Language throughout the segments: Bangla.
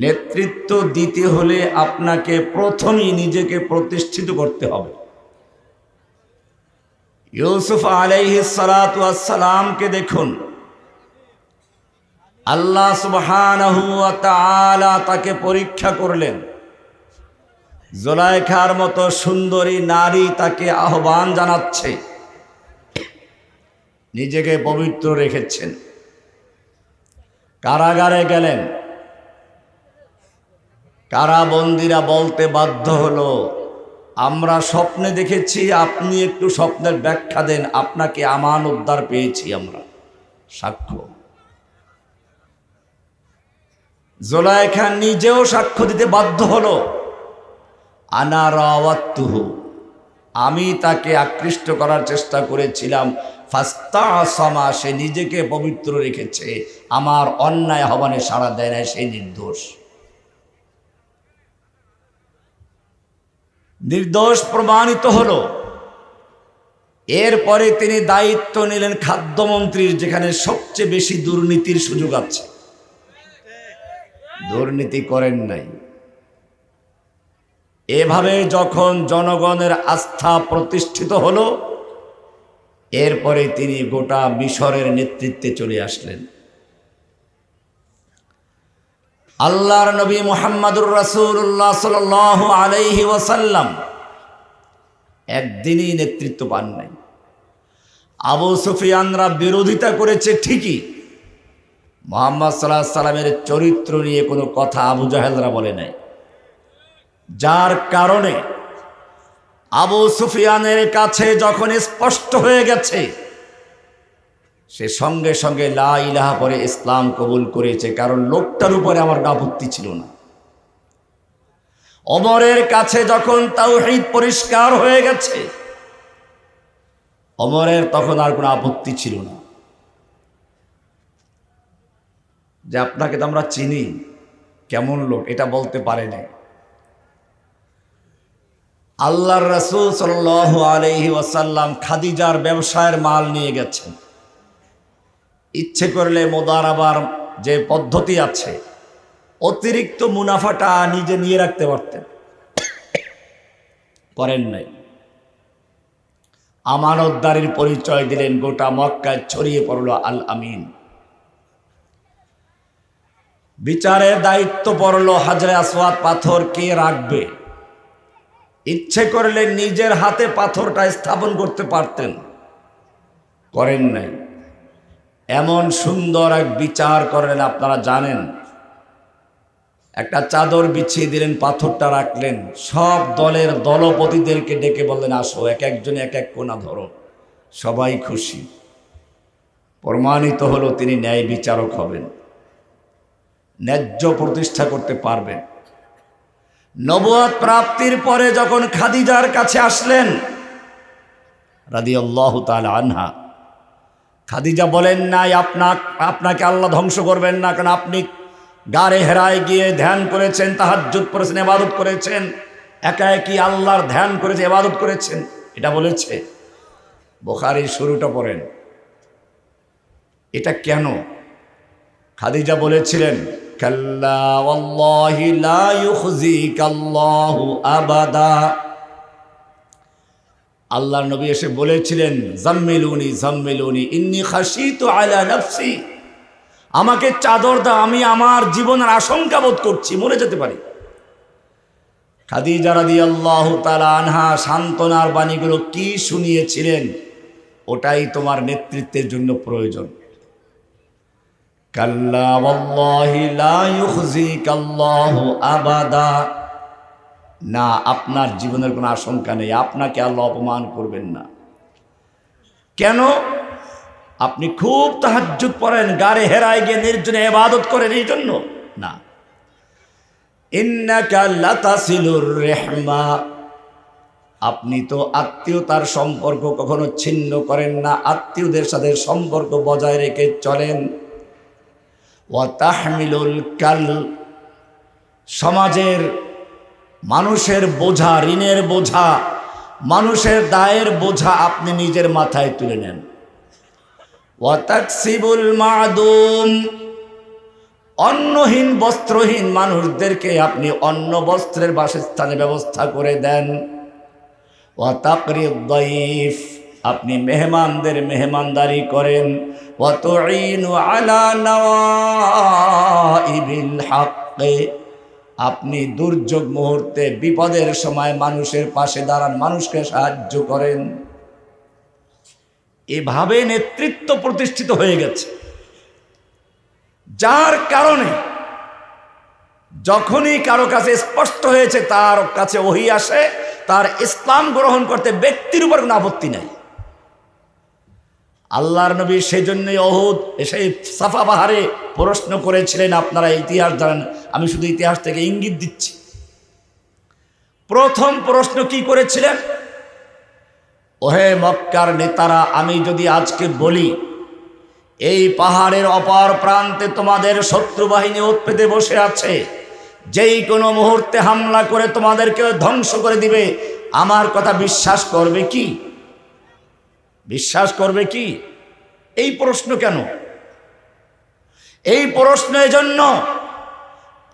নেতৃত্ব দিতে হলে আপনাকে প্রথমেই নিজেকে প্রতিষ্ঠিত করতে হবে। ইউসুফ আলাইহিসালামকে দেখুন। আল্লাহ সুবহানাহু ওয়া তাকে পরীক্ষা করলেন। জোলাইখার মতো সুন্দরী নারী তাকে আহ্বান জানাচ্ছে। নিজেকে পবিত্র রেখেছেন। কারাগারে গেলেন। কারাবন্দিরা বলতে বাধ্য হলো, আমরা স্বপ্নে দেখেছি, আপনি একটু স্বপ্নের ব্যাখ্যা দেন, আপনাকে আমান উদ্ধার পেয়েছি আমরা। সাক্ষ্য। জোলাইখা নিজেও সাক্ষ্য দিতে বাধ্য হলো, আনা রাওয়াত্তুহু আমি তাকে আকৃষ্ট করার চেষ্টা করেছিলাম ফাস্তা আসামা সে নিজেকে পবিত্র রেখেছে, আমার অন্যায় হবানে সাড়া দেয় না সেই নির্দোষ। নির্দোষ প্রমাণিত হলো। এরপরে তিনি দায়িত্ব নিলেন খাদ্যমন্ত্রীর, যেখানে সবচেয়ে বেশি দুর্নীতির সুযোগ আছে। দুর্নীতি করেন নাই। এভাবে যখন জনগণের আস্থা প্রতিষ্ঠিত হলো, এরপরে তিনি গোটা মিশরের নেতৃত্বে চলে আসলেন। আল্লাহর নবী মোহাম্মদুর রাসূলুল্লাহ সাল্লাল্লাহু আলাইহি ওয়াসাল্লাম একদিনই নেতৃত্ব পান নাই। আবু সুফিয়ানরা বিরোধিতা করেছে ঠিকই, মোহাম্মদ সাল্লাহ সাল্লামের চরিত্র নিয়ে কোনো কথা আবু জাহেলরা বলে নাই। যার কারণে আবু সুফিয়ানের কাছে যখন স্পষ্ট হয়ে গেছে সে সঙ্গে সঙ্গে লা ইলাহা পরে ইসলাম কবুল করেছে, কারণ লোকটার উপরে আমার আপত্তি ছিল না। অমরের কাছে যখন তাওহীদ পরিষ্কার হয়ে গেছে, অমরের তখন আর কোনো আপত্তি ছিল না। যে আপনাকে তো আমরা চিনি, কেমন লোক, এটা বলতে পারে নাই। আল্লাহর রসুল সাল আলহি ওয়াসাল্লাম খাদিজার ব্যবসায়ের মাল নিয়ে গেছেন। ইচ্ছে করলে মোদারাবার যে পদ্ধতি আছে, অতিরিক্ত মুনাফাটা নিজে নিয়ে রাখতে পারতেন। করেন নাই। আমানতদারির পরিচয় দিলেন, গোটা মক্কায় ছড়িয়ে পড়ল আল আমিন। বিচারের দায়িত্ব পড়ল হাজরে আসওয়াদ পাথর, কে রাখবে? ইচ্ছে করলে নিজের হাতে পাথরটা স্থাপন করতে পারতেন। করেন নাই। এমন সুন্দর এক বিচার করলেন আপনারা জানেন। একটা চাদর বিছিয়ে দিলেন, পাথরটা রাখলেন। সব দলের দলপতিদেরকে ডেকে বললেন, আসো, এক একজন এক এক কোনা ধরো। সবাই খুশি। প্রমাণিত হলো, তিনি ন্যায় বিচারক হবেন। ন্যায্য প্রতিষ্ঠা করতে পারবেন। নবুয়াদ প্রাপ্তির পরে যখন খাদিজার কাছে আসলেন রাদি আল্লাহ আনহা খাদিজা বলেন নাই আপনার আপনাকে আল্লাহ ধ্বংস করবেন না, কারণ আপনি গাড়ে হেরায় গিয়ে ধ্যান করেছেন, তাহাজ্জুদ করেছেন এবাদত করেছেন। একা একই আল্লাহর ধ্যান করেছে এবাদত করেছেন। এটা বলেছে বোখারির শুরুটা পড়েন। এটা কেন? খাদিজা বলেছিলেন, কাল্লা আবাদা। আল্লাহর নবী এসে বলেছিলেন, জাম্মিলুনি জাম্মিলুনি, ইন্নি খাসিতু আলা নাফসি। আমাকে চাদর দাও, আমি আমার জীবনের আশঙ্কা বোধ করছি, মরে যেতে পারি। খাদিজা রাদিয়াল্লাহু তাআলা আনহা সান্ত্বনার বাণীগুলো কি শুনিয়েছিলেন? ওটাই তোমার নেতৃত্বের জন্য প্রয়োজন। কাল্লা আবাদা। না, আপনার জীবনের কোনো আশঙ্কা নেই। আপনাকে আল্লাহ অপমান করবেন না। কেন? আপনি খুব তাহাজ্জুদ পড়েন, গাড়ে হেরায় গিয়ে নির্জনে এবাদত করেন এই জন্য। না। রেহমা। আপনি তো আত্মীয়তার সম্পর্ক কখনো ছিন্ন করেন না, আত্মীয়দের সাথে সম্পর্ক বজায় রেখে চলেন। ওয়াতাহমিলুল কাল। সমাজের মানুষের বোঝা, ঋণের বোঝা, মানুষের দায়ের বোঝা আপনি নিজের মাথায় তুলে নেন। ওয়াতাকসিবুল মাদুম অন্নহীন, বস্ত্রহীন মানুষদেরকে আপনি অন্ন বস্ত্রের বাসস্থানে ব্যবস্থা করে দেন। ওয়াতাকরিফ আপনি মেহমানদের মেহমানদারি করেন। ওয়াত আলা নওয়াইবিল হাক্কে আপনি দুর্যোগ মুহূর্তে বিপদের সময় মানুষের পাশে দাঁড়ান, মানুষকে সাহায্য করেন। এভাবে নেতৃত্ব প্রতিষ্ঠিত হয়ে গেছে। যার কারণে যখনই কারও কাছে স্পষ্ট হয়েছে, তার কাছে ওহি আসে, তার ইসলাম গ্রহণ করতে ব্যক্তির উপর কোনো আপত্তি নাই। আল্লাহর নবী সেই জন্যই অহুদ সেই সাফা পাহাড়ে প্রশ্ন করেছিলেন, আপনারা ইতিহাস জানেন, আমি শুধু ইতিহাস থেকে ইঙ্গিত দিচ্ছি। প্রথম প্রশ্ন কি করেছিলেন? ওহে মক্কার নেতারা, আমি যদি আজকে বলি, এই পাহাড়ের অপার প্রান্তে তোমাদের শত্রু বাহিনী উৎপেতে বসে আছে, যেই কোনো মুহূর্তে হামলা করে তোমাদেরকে ধ্বংস করে দিবে, আমার কথা বিশ্বাস করবে কি? বিশ্বাস করবে কি? এই প্রশ্ন কেন? এই প্রশ্ন জন্য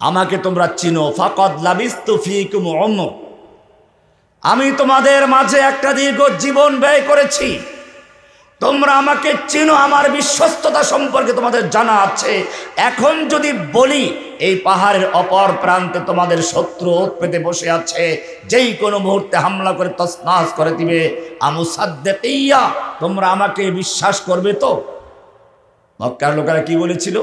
আমাকে তোমরা চিনো। ফাকদ লাবিস্তু ফিকুম অমর আমি তোমাদের মাঝে একটা দীর্ঘ জীবন ব্যয় করেছি। তোমরা আমাকে চিনো, আমার বিশ্বস্ততা সম্পর্কে তোমাদের জানা আছে। এখন যদি বলি, এই পাহাড়ের অপর প্রান্তে তোমাদের শত্রু পেতে বসে আছে, যেই কোনো মুহূর্তে হামলা করে তসনাস করে দিবে। আমুসাদ্দে ইয়া তোমরা আমাকে বিশ্বাস করবে তো? মক্কার লোকেরা কি বলেছিল?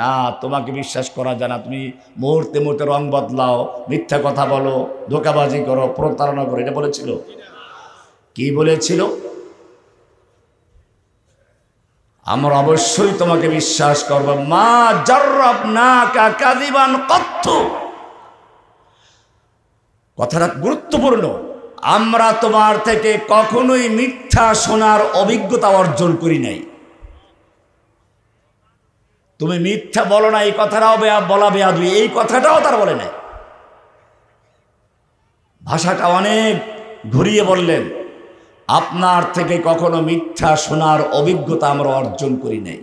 না, তোমাকে বিশ্বাস করা যায় না, তুমি মুহূর্তে মুহূর্তে রং বদলাও, মিথ্যা কথা বলো, ধোকাবাজি করো, প্রতারণা করো, এটা বলেছিল? কি বলেছিল? আমরা অবশ্যই তোমাকে বিশ্বাস করব। মা জর্রব না কাদিবান কত্থ কথাটা গুরুত্বপূর্ণ। আমরা তোমার থেকে কখনোই মিথ্যা শোনার অভিজ্ঞতা অর্জন করি নাই। তুমি মিথ্যা বলো না, এই কথাটাও বেয়া, বলা বেয়াদুই এই কথাটাও তার বলে নাই। ভাষাটা অনেক ঘুরিয়ে বললেন। আপনার থেকে কখনো মিথ্যা শোনার অভিজ্ঞতা আমরা অর্জন করি নাই।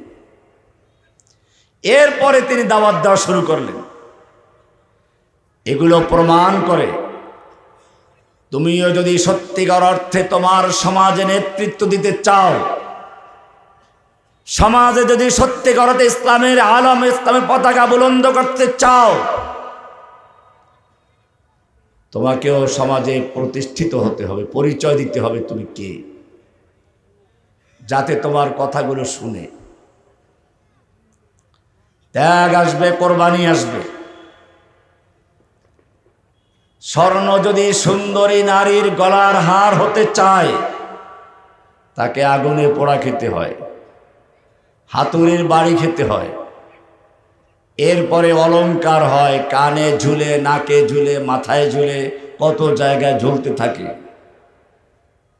এরপরে তিনি দাওয়াত দেওয়া শুরু করলেন। এগুলো প্রমাণ করে তুমিও যদি সত্যিকার অর্থে তোমার সমাজে নেতৃত্ব দিতে চাও, সমাজে যদি সত্যিকার অর্থে ইসলামের আলম, ইসলামের পতাকা বুলন্দ করতে চাও তোমাকেও সমাজে প্রতিষ্ঠিত হতে হবে, পরিচয় দিতে হবে তুমি কে। যাতে তোমার কথাগুলো শুনে। ত্যাগ আসবে, কোরবানি আসবে। স্বর্ণ যদি সুন্দরী নারীর গলার হার হতে চায়, তাকে আগুনে পোড়া খেতে হয়, হাতুড়ির বাড়ি খেতে হয়। এরপরে অলঙ্কার হয়, কানে ঝুলে, নাকে ঝুলে, মাথায় ঝুলে, কত জায়গায় ঝুলতে থাকে।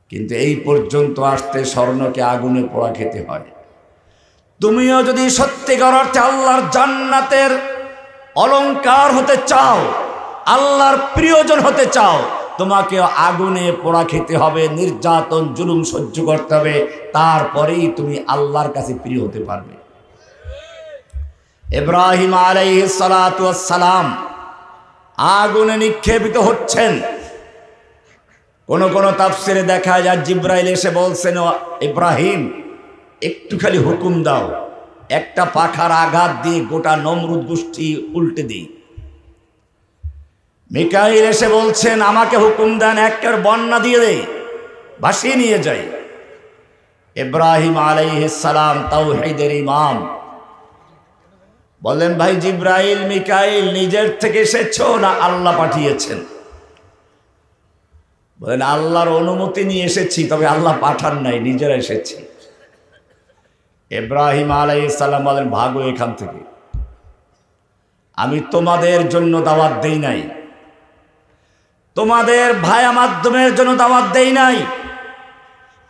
কিন্তু এই পর্যন্ত আসতে স্বর্ণকে আগুনে পোড়া খেতে হয়। তুমিও যদি সত্যিকার অর্থে আল্লাহর জান্নাতের অলঙ্কার হতে চাও, আল্লাহর প্রিয়জন হতে চাও তোমাকে আগুনে পোড়া খেতে হবে, নির্যাতন, জুলুম সহ্য করতে হবে, তারপরেই তুমি আল্লাহর কাছে প্রিয় হতে পারবে। ইব্রাহিম সালাম আগুনে নিক্ষেপিত হচ্ছেন। কোন কোন তাফসিরে দেখা যায়, জিব্রাইল এসে বলছেন, "ও ইব্রাহিম, একটু খালি হুকুম দাও। একটা পাখার আঘাত দিয়ে গোটা নমরুদ গোষ্ঠী উল্টে দিই। মিকাইল এসে বলছেন, আমাকে হুকুম দেন, একের বন্যা দিয়ে দে, ভাসিয়ে নিয়ে যাই। ইব্রাহিম আলাইহিসালাম তাওহীদের ইমাম বললেন ভাই জিব্রাইল, মিকাইল নিজের থেকে এসেছ না আল্লাহ পাঠিয়েছেন? বলেন, আল্লাহর অনুমতি নিয়ে এসেছি, তবে আল্লাহ পাঠান নাই, নিজেরা এসেছি। ইব্রাহিম আলাই সাল্লাম বলেন, ভাগো এখান থেকে। আমি তোমাদের জন্য দাওয়াত দেই নাই। তোমাদের ভায়া মাধ্যমের জন্য দাওয়াত দেই নাই।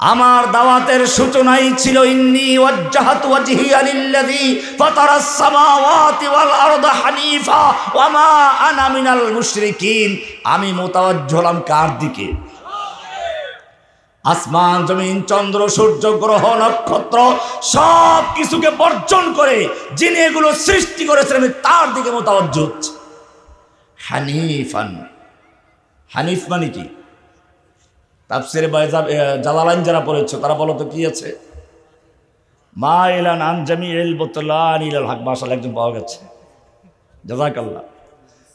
আমার দাওয়াতের সূচনাই ছিল, ইন্নি ওয়াজ্জাহাতু ওয়াজহিয়া লিল্লাযী ফাতারাস সামাওয়াতি ওয়াল আরদা হানিফা ওয়া মা আনা মিনাল মুশরিকিন। আমি মোতাওয়াজ্জ হলাম কার দিকে? আসমান, জমিন, চন্দ্র, সূর্য, গ্রহ, নক্ষত্র সব কিছুকে বর্জন করে যিনি এগুলো সৃষ্টি করেছেন, আমি তার দিকে মোতাবজ্জ হচ্ছে। হানিফান। হানিফ মানে কি? তাপসির জালালাইন যারা পড়েছ, তারা বলো তো কি আছে? মা এলান আনজামি এল বোতলান ইলাল হক। মাসাল একজন পাওয়া গেছে। জাজাকাল্লাহ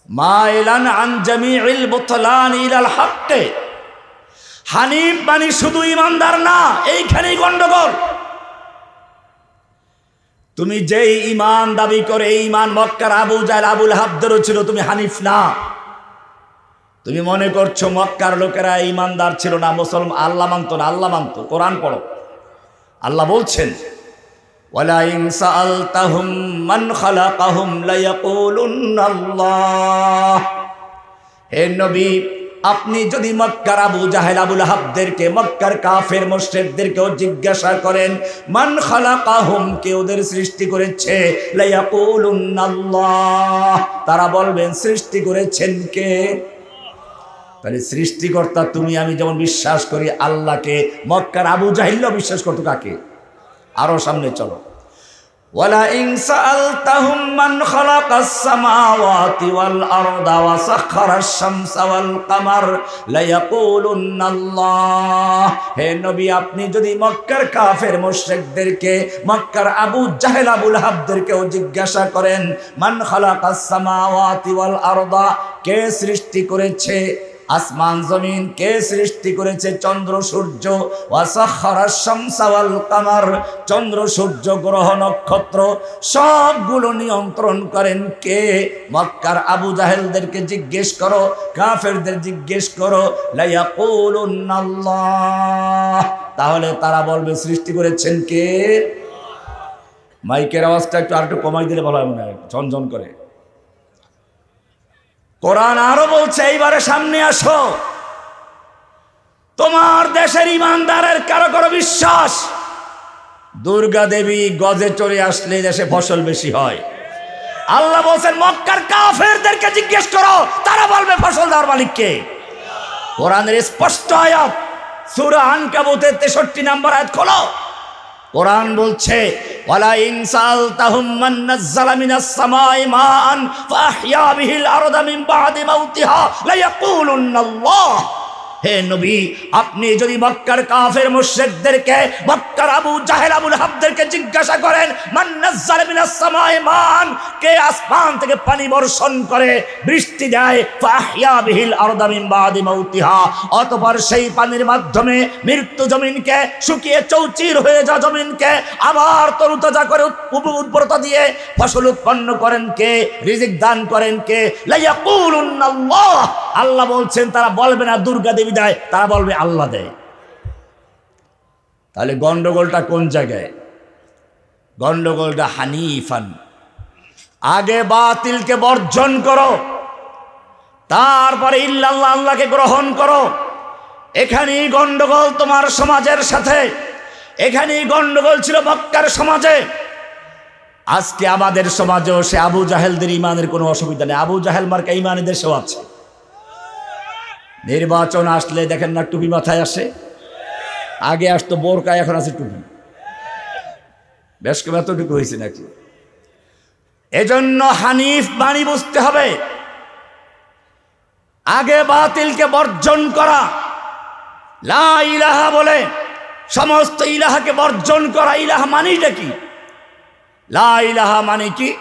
মা এলান আনজামি এল বোতলান ইলাল হককে। হানিফ মানে শুধু ইমানদার না, এইখানেই গন্ডগোল। তুমি যেই ইমান দাবি করে, এই ইমান মক্কার আবু জাল আবুল হাবদেরও ছিল তুমি হানিফ না। তুমি মনে করছ মক্কার লোকেরা ইমানদার ছিল না, মুসলমান? আল্লাহ মানত না, আল্লাহ মানত। কোরআন পড়ো। আল্লাহ বলছেন হে নবী, আপনি যদি মক্কার আবু জাহেল, আবুল হাবদেরকে মক্কার কাফের মোশেদদেরকেও জিজ্ঞাসা করেন, মান খালা কাহুম কে ওদের সৃষ্টি করেছে? তারা বলবেন, সৃষ্টি করেছেন কে? তাহলে সৃষ্টিকর্তা তুমি, আমি যেমন বিশ্বাস করি আল্লাহকে, মক্কার আবু জাহিল্ল বিশ্বাস করতো কাকে? আরও সামনে চলো। ওয়ালা ইনসা আলতাহুম মান খালাকাস সামাওয়াতি ওয়াল হে নবী, আপনি যদি মক্কার কাফের মুশরিকদেরকে, মক্কার আবু জাহেল আবুল হাবদেরকেও জিজ্ঞাসা করেন, মান খালাকাস সামাওয়াতি ওয়াল আরদা, কে সৃষ্টি করেছে? আসমান জমিন কে সৃষ্টি করেছে? চন্দ্র, সূর্য। কামার। চন্দ্র, সূর্য, গ্রহ, নক্ষত্র সবগুলো নিয়ন্ত্রণ করেন কে? মক্কার আবু জাহেলদেরকে জিজ্ঞেস করো, কাফেরদের জিজ্ঞেস করো লাইয়াকুলুন্নাল্লাহ তাহলে তারা বলবে, সৃষ্টি করেছেন কে? মাইকের আওয়াজটা একটু আর একটু কমাই দিলে ভালো হয় মনে হয়, ঝনঝন করে। কোরআন আরও বলছে, এইবারে সামনে আসো। তোমার দেশের ইমানদারের কারও কারও বিশ্বাস? দুর্গা দেবী গজে চড়ে আসলে দেশে ফসল বেশি হয়। আল্লাহ বলছেন, মক্কার কাফেরদেরকে জিজ্ঞেস করো, তারা বলবে ফসল দেওয়ার মালিককে। কোরআনের স্পষ্ট আয়াত, সুরা আনকাবুতের তেষট্টি নাম্বার আয়াত খোলো। কোরআন বলছে ওয়ালা ইনসাল তাহুম মান নাযালা মিনাস সামাই মান ফাহইয়া বিহিল আরদা মিন বাদি মাউতিহা লা ইয়াকুলুন্নাল্লাহ হে নবী, আপনি যদি মক্কার কাফের মুশরিকদেরকে, মক্কার আবু জাহেল, আবুল হাবদেরকে জিজ্ঞাসা করেন, মান নাযালা মিনাস সামাই মান? কে আসমান থেকে পানি বর্ষণ করে, বৃষ্টি দেয় আরদা মিন বাদি মাউতিহা। অতঃপর সেই পানির মাধ্যমে মৃত্যু জমিনকে শুকিয়ে চৌচির হয়ে যা জমিনকে আবার তরুতাজা করে উর্বরতা দিয়ে ফসল উৎপন্ন করেন কে, রিজিক দান করেন কে? লাইয়াকুলুন্নাল্লাহ আল্লাহ বলছেন, তারা বলবে না দুর্গা দেবী দেয়, তারা বলবে আল্লাহ দেয়। তাহলে গন্ডগোলটা কোন জায়গায়? গন্ডগোলটা হানিফান। আগে বাতিলকে বর্জন করো, তারপরে ইল্লাল্লাহ আল্লাহকে গ্রহণ করো। এখানেই গন্ডগোল তোমার সমাজের সাথে, এখানেই গন্ডগোল ছিল মক্কার সমাজে। আজকে আমাদের সমাজেও সে আবু জাহেলদের ইমানের কোনো অসুবিধা নেই। আবু জাহেল মার্কা ইমানের দেশেও আছে। নির্বাচন আসলে দেখেন না, টুপি মাথায় আসে। আগে আসতো বোরকা, এখন আছে টুপি। বেশ কবে এতটুকু হয়েছে নাকি? এজন্য হানিফ বাণী বুঝতে হবে। আগে বাতিলকে বর্জন করা। লা ইলাহা বলে, সমস্ত ইলাহাকে বর্জন করা। ইলাহা মানিটা কি? লা ইলাহা মানে কি?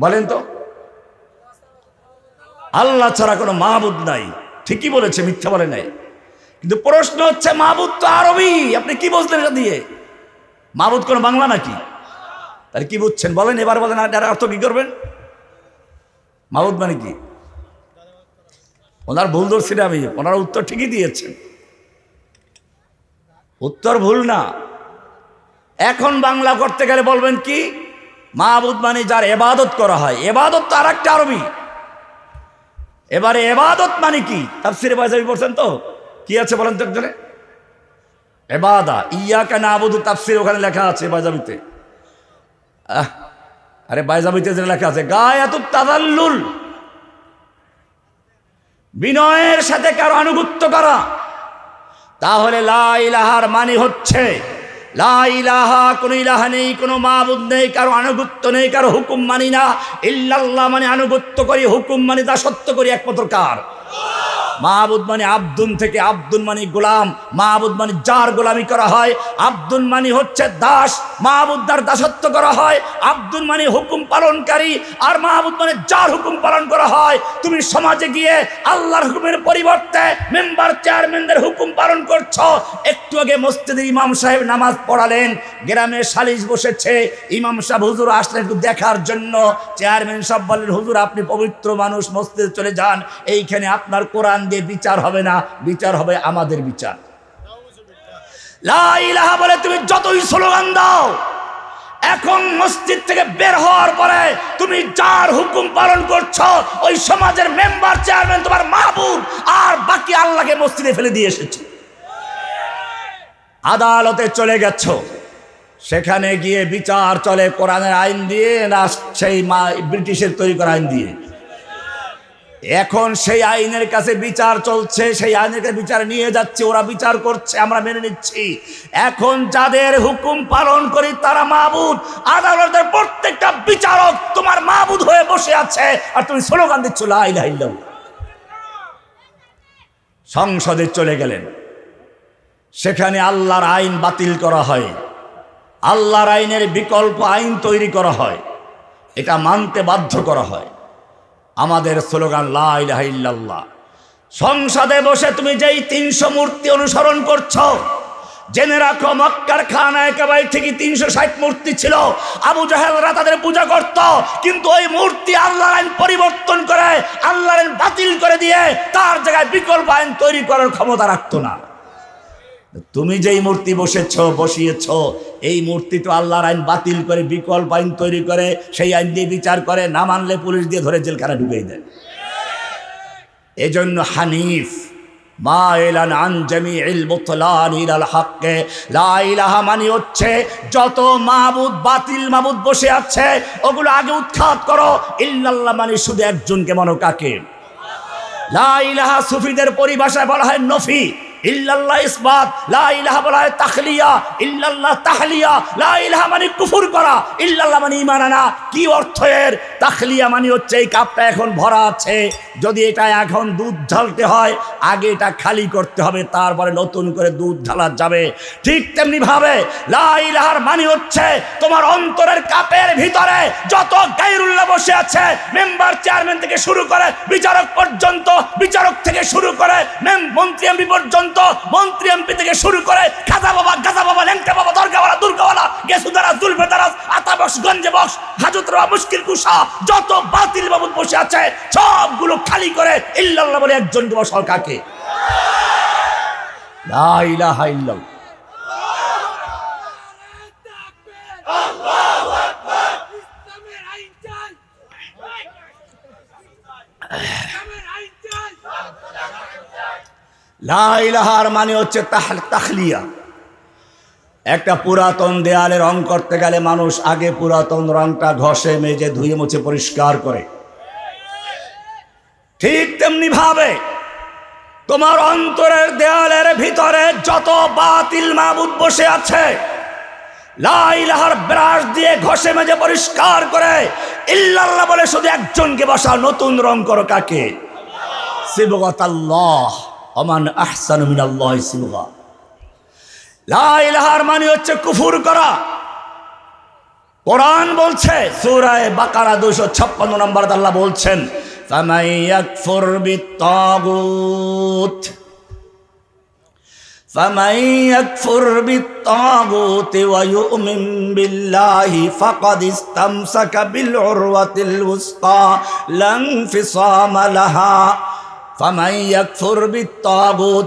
বলেন তো। আল্লাহ ছাড়া কোনো মাহবুদ নাই। ঠিকই বলেছে, মিথ্যা বলে নাই। কিন্তু প্রশ্ন হচ্ছে মাহবুদ তো আরবি, আপনি কি বুঝলেন এটা দিয়ে? মাহবুদ কোনো বাংলা নাকি? তাহলে কি বুঝছেন? বলেন, এবার বলেন, আর অর্থ কি করবেন? মাহবুদ মানে কি? ওনার ভুল ধরছি না আমি, ওনার উত্তর ঠিকই দিয়েছেন। উত্তর ভুল না। এখন বাংলা করতে গেলে বলবেন কি? মাহবুদ মানে যার এবাদত করা হয়। এবাদত তো আর একটা আরবি। এবারে এবাদত মানে কি? তাফসিরে বাজাবি পড়ছেন তো? কি আছে বলেন তো একজনে? এবাদা ইয়া কেন আবুদু তাফসির ওখানে লেখা আছে বাজাবিতে আহ, আরে বাইজাবিতে যে লেখা আছে গায়াতুত তাদাল্লুল। বিনয়ের সাথে কারও আনুগত্য করা। তাহলে লা ইলাহার মানে হচ্ছে লা ইলাহা নেই নেই, কারও আনুগত্য নেই, কারও হুকুম না। মানে আনুগত্য করি মানি করি, একমাত্র কার? মাহবুদ মানে আব্দুন থেকে আব্দুল মানে গোলাম, মাহবুদ মানে যার গোলামি করা হয় আব্দুল মানে হচ্ছে দাস মাহবুদ্দার দাসত্ব করা হয় আব্দুল মানে হুকুম পালনকারী আর মাহবুদ মানে যার হুকুম পালন করা হয়। তুমি সমাজে গিয়ে আল্লাহর হুকুমের পরিবর্তে মেম্বার, চেয়ারম্যানদের হুকুম পালন করছ। একটু আগে মসজিদের ইমাম সাহেব নামাজ পড়ালেন, গ্রামে সালিশ বসেছে। ইমাম সাহেব, হুজুর আসলেন একটু দেখার জন্য। চেয়ারম্যান সব বললেন, হুজুর আপনি পবিত্র মানুষ, মসজিদে চলে যান, এইখানে আপনার কোরআন দিয়ে বিচার হবে না, বিচার হবে আমাদের বিচার। লা ইলাহা বলে তুমি যতই স্লোগান দাও, এখন মসজিদ থেকে বের হওয়ার পরে তুমি যার হুকুম পালন করছ, ওই সমাজের মেম্বার, চেয়ারম্যান তোমার মাহবুব আর বাকি আল্লাহকে মসজিদে ফেলে দিয়ে এসেছে। আদালতে চলে গেছ। সেখানে গিয়ে বিচার চলে, কোরআনের আইন দিয়ে না, সেই ব্রিটিশের তৈরি করা আইন দিয়ে। এখন সেই আইনের কাছে বিচার চলছে, সেই আইনের কাছে বিচার নিয়ে যাচ্ছে, ওরা বিচার করছে, আমরা মেনে নিচ্ছি। এখন যাদের হুকুম পালন করি তারা মাহবুদ আদালতের প্রত্যেকটা বিচারক তোমার মাহবুদ হয়ে বসে আছে, আর তুমি স্লোগান দিচ্ছ লাইলাইল্লাহ সংসদে চলে গেলেন। সেখানে আল্লাহর আইন বাতিল করা হয়। আল্লাহর আইনের বিকল্প আইন তৈরি করা হয়। এটা মানতে বাধ্য করা হয়। আমাদের স্লোগান লাইল্লাহ সংসদে বসে তুমি যেই তিনশো মূর্তি অনুসরণ করছ, জেনে রাখো মক্কার খান একেবারে থেকে তিনশো ষাট মূর্তি ছিল। আবু জাহেলরা তাদের পূজা করত, কিন্তু ওই মূর্তি আল্লাহর আইন পরিবর্তন করে, আল্লাহর আইন বাতিল করে দিয়ে তার জায়গায় বিকল্প আইন তৈরি করার ক্ষমতা রাখতো না। তুমি যেই মূর্তি বসেছ, বসিয়েছ, এই মূর্তি তো আল্লাহর আইন বাতিল করে, বিকল্প আইন তৈরি করে, সেই আইন দিয়ে বিচার করে, না মানলে পুলিশ দিয়ে ধরে জেলখানা ঢুকিয়ে দেয়। এজন্য হানিফ মানে হচ্ছে, যত মাবুদ বাতিল মাবুদ বসে আছে, ওগুলো আগে উৎখাত করো, ইল্লাল্লাহ মানে শুধু একজনকে মনো কাকে? লা ইলাহা সুফিদের পরিভাষায় বলা হয় নফি। ইল্লাল্লাহ ইসবাত, লা ইলাহা বলা হয় তাখলিয়া, ইল্লাল্লাহ তাহলিয়া লা ইলাহা মানে কুফুর করা, ইল্লাল্লাহ মানে ইমান আনা। কি অর্থ এর তাখলিয়া মানে হচ্ছে এই কাপটা এখন ভরা আছে। যদি এটা এখন দুধ ঢালতে হয়, আগে এটা খালি করতে হবে, তারপরে নতুন করে দুধ ঢালা যাবে। ঠিক তেমনি ভাবে লা ইলাহার মানে হচ্ছে তোমার অন্তরের কাপের ভিতরে যত গাইরুল্লাহ বসে আছে, মেম্বার চেয়ারম্যান থেকে শুরু করে বিচারক পর্যন্ত, বিচারক থেকে শুরু করে মন্ত্রী এমপি পর্যন্ত, মন্ত্রী এমপি থেকে শুরু করে খাজা বাবা, গাজা বাবা, ল্যাংটা বাবা দরগাওয়ালা দুর্গাওয়ালা গেসুদারাস দুলফেদারাস আতা বক্স, গঞ্জে বক্স, হাজত বাবা মুশকিল কুসা যত বাতিল বাবু বসে আছে, সবগুলো খালি করে ইল্লাল্লাহ বলে একজনকে বসাও কাকে লা ইলাহা ইল্লাল্লাহ। ইসলামের আইন চাই ইসলামের আইন চাই লা ইলাহার মানে হচ্ছে তাহ- তাখলিয়া একটা পুরাতন দেয়ালে রং করতে গেলে মানুষ আগে পুরাতন রংটা ঘষে, মেজে, ধুয়ে, মুছে, পরিষ্কার করে। ঠিক তেমনি ভাবে তোমার অন্তরের দেয়ালের ভিতরে যত বাতিল মাবুদ বসে আছে লাইলাহার ব্রাশ দিয়ে ঘষে মেজে পরিষ্কার করে ইল্লাল্লাহ বলে শুধু একজনকে বসা নতুন রং করো কাকে? সিবগত আল্লাহ অমান আহসান মিনাল্লাহ সিবগা। লা ইলাহার মানে হচ্ছে কুফুর করা। কোরআন বলছে সূরায়ে বাকারা 256 নম্বর আল্লাহ বলছেন فمن يكفر بالطاغوت فمن يكفر بالطاغوت ويؤمن بالله فقد استمسك بالعروة الوسطى لا انفصام لها.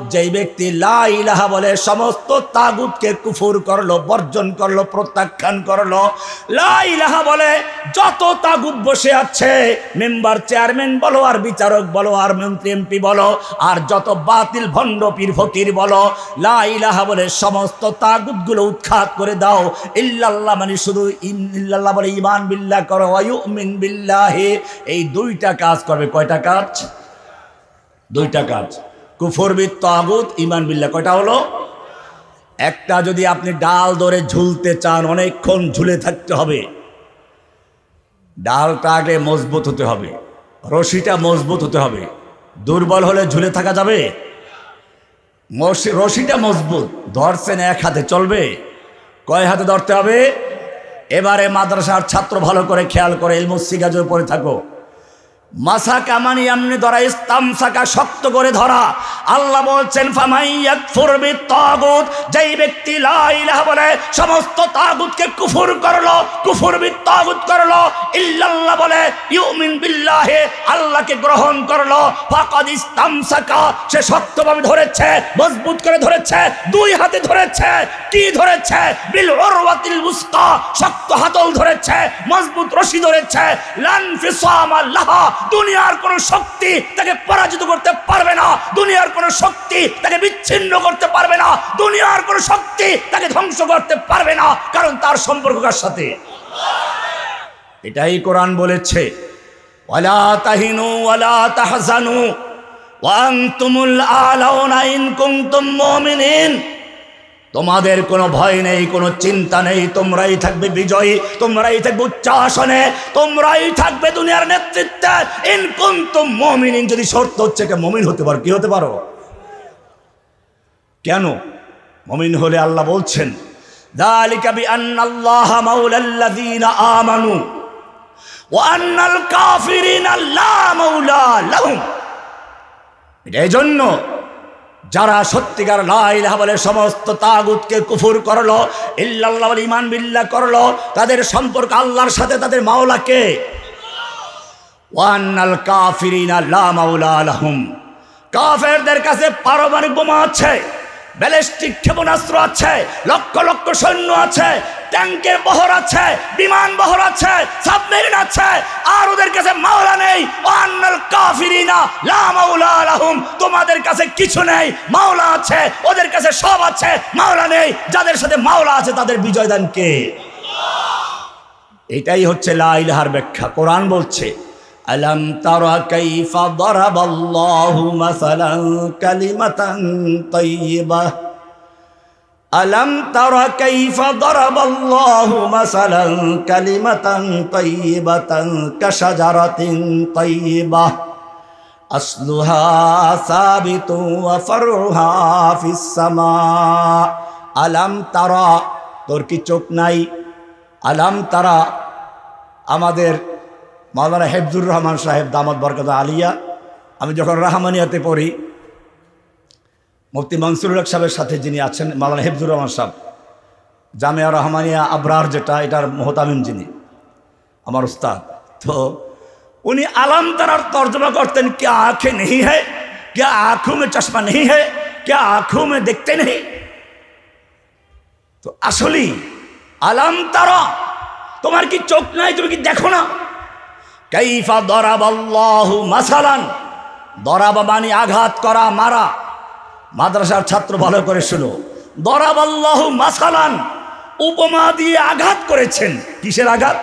যেই ব্যক্তি লা ইলাহা বলে, সমস্ত তাগুতকে কুফুর করল, বর্জন করল, প্রত্যাখ্যান করল। লা ইলাহা বলে, যত তাগুত বসে আছে, মেম্বার চেয়ারম্যান বলো, আর বিচারক বলো, আর মন্ত্রী এমপি বলো, আর যত বাতিল ভণ্ড পীর ফকির বলো, লা ইলাহা বলে, সমস্ত তাগুতগুলো উৎখাত করে দাও। ইল্লাল্লাহ মানে শুধু ইল্লাল্লাহ বলে, ইমান বিল্লাহ করো ওয়ায়ুমিন বিল্লাহি। এই দুইটা কাজ করবে। কয়টা কাজ? দুইটা কাজ। কুফরবিদ তাগুত ইমান বিল্লাহ। কয়টা হলো? একটা যদি আপনি ডাল ধরে ঝুলতে চান, অনেকক্ষণ ঝুলে থাকতে হবে। ডালটা আগে মজবুত হতে হবে। রশিটা মজবুত হতে হবে। দুর্বল হলে ঝুলে থাকা যাবে? রশিটা মজবুত। ধরছেন এক হাতে চলবে। কয় হাতে ধরতে হবে? এবারে মাদ্রাসার ছাত্র ভালো করে খেয়াল করে এলমসিগাজের পরে থাকো। মাসা কামানি এমনি ধরা ইস্তাম সাকা শক্ত করে ধরা। আল্লাহ বলছেন ফামাইয়াক ফুরবি তাগুত যেই ব্যক্তি লা ইলাহা বলে, সমস্ত তাগুতকে কুফুর করল, কুফুর বি তাগুত করল, ইল্লাল্লাহ বলে, ইউমিন বিল্লাহে, আল্লাহকে গ্রহণ করল। ফাকাদ ইস্তাম সাকা সে শক্তভাবে ধরেছে, মজবুত করে ধরেছে, দুই হাতে ধরেছে, কি ধরেছে? বিল উরওয়াতিল উসকা, শক্ত হাতল ধরেছে, মজবুত রশি ধরেছে, লান ফিসাম আল্লাহ দুনিয়ার কোন শক্তি তাকে পরাজিত করতে পারবে না। দুনিয়ার কোন শক্তি তাকে বিচ্ছিন্ন করতে পারবে না। দুনিয়ার কোন শক্তি তাকে ধ্বংস করতে পারবে না। কারণ তার সম্পর্ক কার সাথে? এটাই কোরআন বলেছে। ওয়ালা তাহিনু ওয়ালা তাহজানু। তোমাদের কোনো ভয় নেই কোনো চিন্তা নেই তোমরাই থাকবে বিজয়ী তোমরাই থাকবে উচ্চাসনে তোমরাই থাকবে দুনিয়ার নেতৃত্বে ইনকুম তো মমিন যদি শর্ত হচ্ছে কে মমিন হতে পারো কি হতে পারো কেন মমিন হলে আল্লাহ বলছেন ذلك بأن الله مولى الذين آمنوا وأن الكافرين لا مولى لهم এই জন্য যারা সত্যিকার লাইলাহ বলে সমস্ত তাগুতকে কুফুর করল, ইল্লাল্লাহ বলে ইমান বিল্লাহ করল, তাদের সম্পর্ক আল্লাহর সাথে তাদের মাওলাকে ওয়ান্নাল কাফিরিনা লা মাওলা লাহুম। কাফেরদের কাছে পারমাণবিক বোমা আছে, ব্যালিস্টিক ক্ষেপণাস্ত্র আছে, লক্ষ লক্ষ সৈন্য আছে ট্যাঙ্কের বহর আছে, বিমান বহর আছে সাবমেরিন আছে আর ওদের কাছে মাওলা নেই। ওয়ান্নাল কাফিরিনা লা মাওলা লাহুম। তোমাদের কাছে কিছু নেই। মাওলা আছে, ওদের কাছে সব আছে। মাওলা নেই। যাদের সাথে মাওলা আছে, তাদের বিজয় দান কে? এটাই হচ্ছে লা ইলাহার ব্যাখ্যা। কোরআন বলছে, আলম তারা কাইফা দরাবাল্লাহু মাসালান কালিমাতান তাইয়্যিবাহ ألم تر كيف ضرب الله مثلا كلمة طيبة كشجرة طيبة أصلها ثابت وفرعها في السماء ألم ترى তোর কি চোখ নাই আলাম তারা আমাদের মাওলানা হেফজুর রহমান সাহেব দামদ বরকত আলিয়া আমি যখন রাহমানিয়াতে পড়ি মুফতি মনসুরুল হক সাহেবের সাথে যিনি আছেন মাওলানা হেফজুর রহমান সাহেব জামিয়া রহমানিয়া আবরার যেটা এটার মোহতামিম যিনি আমার উস্তাদ তো উনি আলাম তারার তর্জমা করতেন क्या आंखें नहीं है क्या आंखों में चश्मा नहीं है क्या आंखों में देखते नहीं তো আসলেই আলাম তারা তোমার কি চোখ নাই তুমি কি দেখো না কাইফা দরাবাল্লাহু মাসালান দরাবা মানে আঘাত করা মারা মাদ্রাসার ছাত্র ভালো করে শুনো। দরাবাল্লাহ মাসালান, উপমা দিয়ে আঘাত করেছেন। কিসের আঘাত?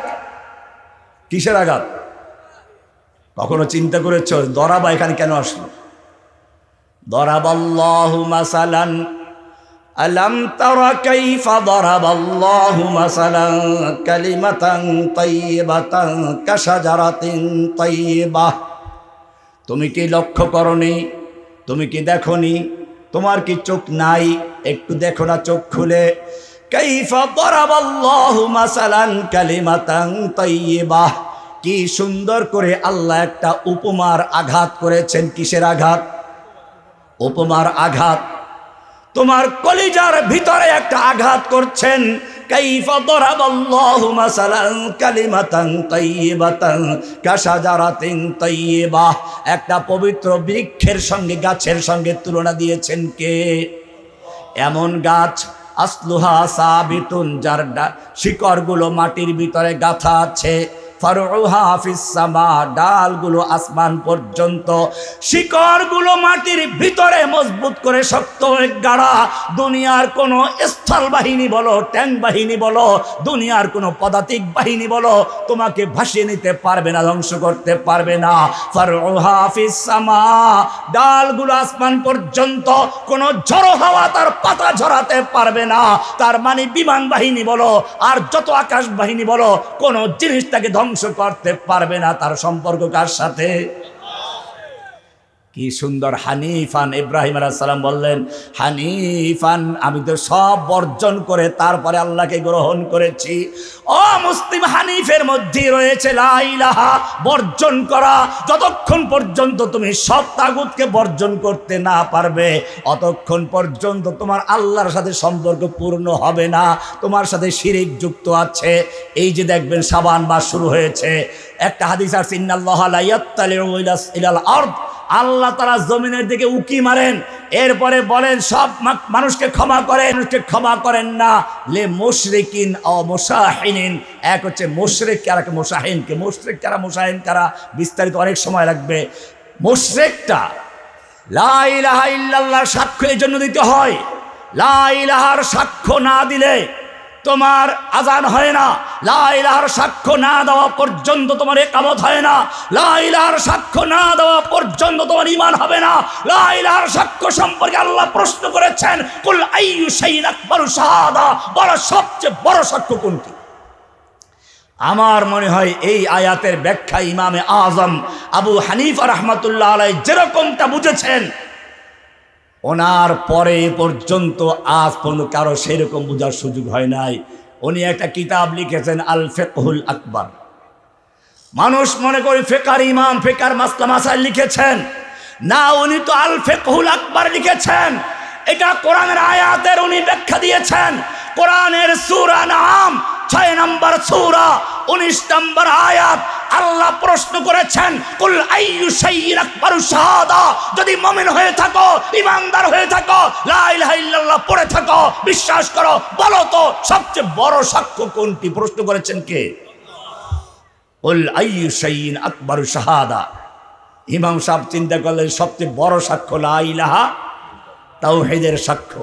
কিসের আঘাত? কখনো চিন্তা করেছ, দরাবা এখানে কেন আসলো? দরাবাল্লাহ মাসালান, আলম তারা কাইফা দরাবাল্লাহু মাসালান কালিমাতান তাইয়িবাতান কাশাজারাতিন তাইয়িবাহ। তুমি কি লক্ষ্য করনি? তুমি কি দেখনি? তোমার কি চোখ নাই? একটু দেখো না চোখ খুলে। কি সুন্দর করে আল্লাহ একটা উপমার আঘাত করেছেন। কিসের আঘাত? উপমার আঘাত। তোমার কলিজার ভিতরে একটা আঘাত করছেন। কাইফা الله مثلا كلمة طيبة كشجرة طيبة؟ একটা পবিত্র বৃক্ষের সঙ্গে, গাছের সঙ্গে তুলনা দিয়েছেন কে? এমন গাছ, আসলুহা সাবিতুন, যার শিকড়গুলো মাটির ভিতরে গাথা আছে। ফারউহা ফিস সামা, ডালগুলো আসমান পর্যন্ত, শিকড়গুলো মাটির ভিতরে মজবুত করে শক্ত গাড়া। দুনিয়ার কোনো স্থল বাহিনী বলো ট্যাঙ্ক বাহিনী বলো, দুনিয়ার কোনো পদাতিক বাহিনী বলো, তোমাকে ভাসিয়ে নিতে পারবে না, ধ্বংস করতে পারবে না। ফারউহা ফিস সামা, ডালগুলো আসমান পর্যন্ত, কোনো ঝড়ো হাওয়া তার পাতা ঝরাতে পারবে না। তার মানে বিমান বাহিনী বলো, আর যত আকাশ বাহিনী বলো, কোনো জিনিস তাকে ধ্বংস করতে পারবে না তার সম্পর্ক কার সাথে? কি সুন্দর হানিফান ইব্রাহিম সালাম বললেন, হানিফান, আমি তো সব বর্জন করে তারপরে আল্লাহকে গ্রহণ করেছি। ও মুসলিম হানিফের মধ্যে রয়েছে লা ইলাহা, বর্জন করা। যতক্ষণ পর্যন্ত তুমি সব তাগুতকে বর্জন করতে না পারবে, অতক্ষণ পর্যন্ত তোমার আল্লাহর সাথে সম্পর্ক পূর্ণ হবে না। তোমার সাথে শিরিক যুক্ত আছে। এই যে দেখবেন সাবান মাস শুরু হয়েছে। একটা হাদিস আর সিন্নাল্লাহ ইলাল আরদ। আল্লাহ তারা জমিনের দিকে উকি মারেন। এরপরে বলেন, সব মানুষকে ক্ষমা করেন। মানুষকে ক্ষমা করেন না। লে মুশরিকিন ও মুসাহিনিন এক হচ্ছে মুশরিক কারা মুসাহিনকে মুশরিক কারা মুসাহিন কারা? বিস্তারিত অনেক সময় লাগবে। মুশরিকটা লা ইলাহা ইল্লাল্লাহর সাক্ষ্য এই জন্য দিতে হয়। লাইলাহার সাক্ষ্য না দিলে তোমার আজান হয় না। লাইলাহার সাক্ষ্য না দেওয়া পর্যন্ত তোমার একামত হয় না। লাইলাহার সাক্ষ্য না দেওয়া পর্যন্ত তোমার ইমান হবে না। লাইলাহার সাক্ষ্য সম্পর্কে আল্লাহ প্রশ্ন করেছেন, কুল আকবারু বড় সবচেয়ে বড় সাক্ষ্য কোনটি? আমার মনে হয় এই আয়াতের ব্যাখ্যা ইমামে আজম আবু হানিফা রহমতুল্লাহ আলাই যেরকমটা বুঝেছেন ওনার পরে পর্যন্ত আজ পর্যন্ত কারও সেরকম বোঝার সুযোগ হয় নাই। উনি একটা কিতাব লিখেছেন আল ফেকহুল আকবর। মানুষ মনে করে ফেকার ইমাম, ফেকার মাসলা মাসাই লিখেছেন। না, উনি তো আল ফেকহুল আকবর লিখেছেন। এটা কোরআনের আয়াতের উনি ব্যাখ্যা দিয়েছেন। কোরআনের সূরা নাম, ছয় নম্বর সূরা, উনিশ নম্বর আয়াত আল্লাহ প্রশ্ন করেছেন, কুল আইয়ু শাইইন আকবারু শাহাদা? যদি মুমিন হয়ে থাকো ইমানদার হয়ে থাকো, লা ইলাহা ইল্লাল্লাহ পড়ে থাকো, বিশ্বাস করো, বলো তো সবচেয়ে বড় সাক্ষ্য কোনটি? প্রশ্ন করেছেন কে? উল আইয়ু শাইইন আকবারু শাহাদা? ইমাম সাহেব চিন্তা করলেন, সবচেয়ে বড় সাক্ষ্য লা ইলাহা, তাওহীদের সাক্ষ্য।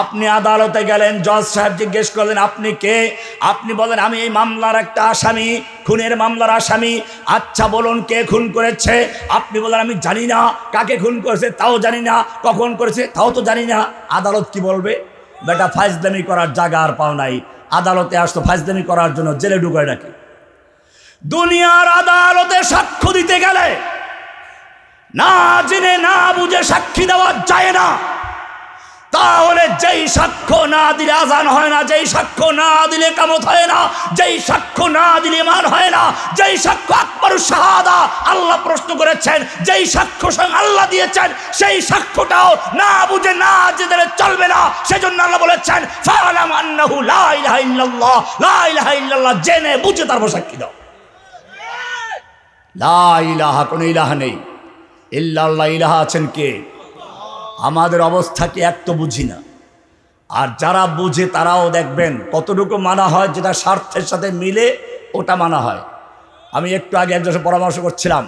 আপনি আদালতে গেলেন, জজ সাহেব জিজ্ঞেস করলেন, আপনি কে? আপনি বলেন আমি এই মামলার একটা আসামি, খুনের মামলার আসামি। আচ্ছা বলুন কে খুন করেছে? আপনি বলেন আমি জানি না, কাকে খুন করেছে, তাও জানি না, কখন করেছে, তাও তো জানি না। আদালত কি বলবে? বেটা ফাইজদামি করার জায়গা আর পাও নাই। আদালতে আসতো ফাইজদামি করার জন্য জেলে ঢুকায় রাখে দুনিয়ার আদালতে সাক্ষ্য দিতে গেলে না জেনে, না বুঝে সাক্ষী দেওয়া যায় না। তাহলে যেই সাক্ষ্য না দিলে আজান হয় না, যেই সাক্ষ্য না দিলে কামত হয় না, যেই সাক্ষ্য না দিলে মান হয় না, যেই সাক্ষ্য আকবর শাহাদা আল্লাহ প্রশ্ন করেছেন, যেই সাক্ষ্য স্বয়ং আল্লাহ দিয়েছেন, সেই সাক্ষ্যটাও না বুঝে না জেনে চলবে না। সেজন্য আল্লাহ বলেছেন, ফালাম আন্নাহু লা ইলাহা ইল্লাল্লাহ, লা ইলাহা ইল্লাল্লাহ, জেনে বুঝে তারপর সাক্ষী দাও। লা ইলাহা, কোনো ইলাহা নেই। ইল্লাল্লাহ, ইলাহা আছেন কে? আমাদের অবস্থা কি এক তো বুঝি না। আর যারা বুঝে তারাও দেখবেন কতটুকু মানা হয় যেটা স্বার্থের সাথে মিলে ওটা মানা হয়। আমি একটু আগে একজন পরামর্শ করছিলাম।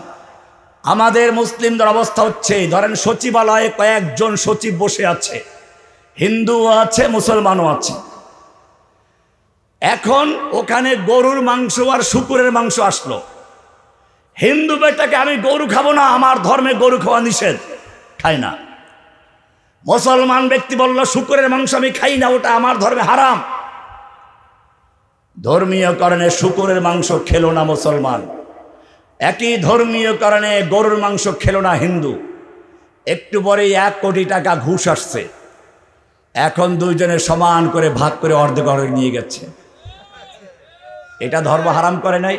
আমাদের মুসলিমদের অবস্থা হচ্ছে, ধরেন সচিবালয়ে কয়েকজন সচিব বসে আছে। হিন্দুও আছে, মুসলমানও আছে। এখন ওখানে গরুর মাংস আর শুকুরের মাংস আসলো। হিন্দু বেটাকে আমি গরু খাব না, আমার ধর্মে গরু খাওয়া নিষেধ। খাই না। মুসলমান ব্যক্তি বলল, শুকুরের মাংস আমি খাই না, ওটা আমার ধর্মে হারাম। ধর্মীয় কারণে শুকুরের মাংস খেলো না মুসলমান। একই ধর্মীয় কারণে গরুর মাংস খেলো না হিন্দু। একটু পরেই এক কোটি টাকা ঘুষ আসছে। এখন দুইজনে সমান করে ভাগ করে অর্ধেক অর্ধেক নিয়ে গেছে। এটা ধর্ম হারাম করে নাই।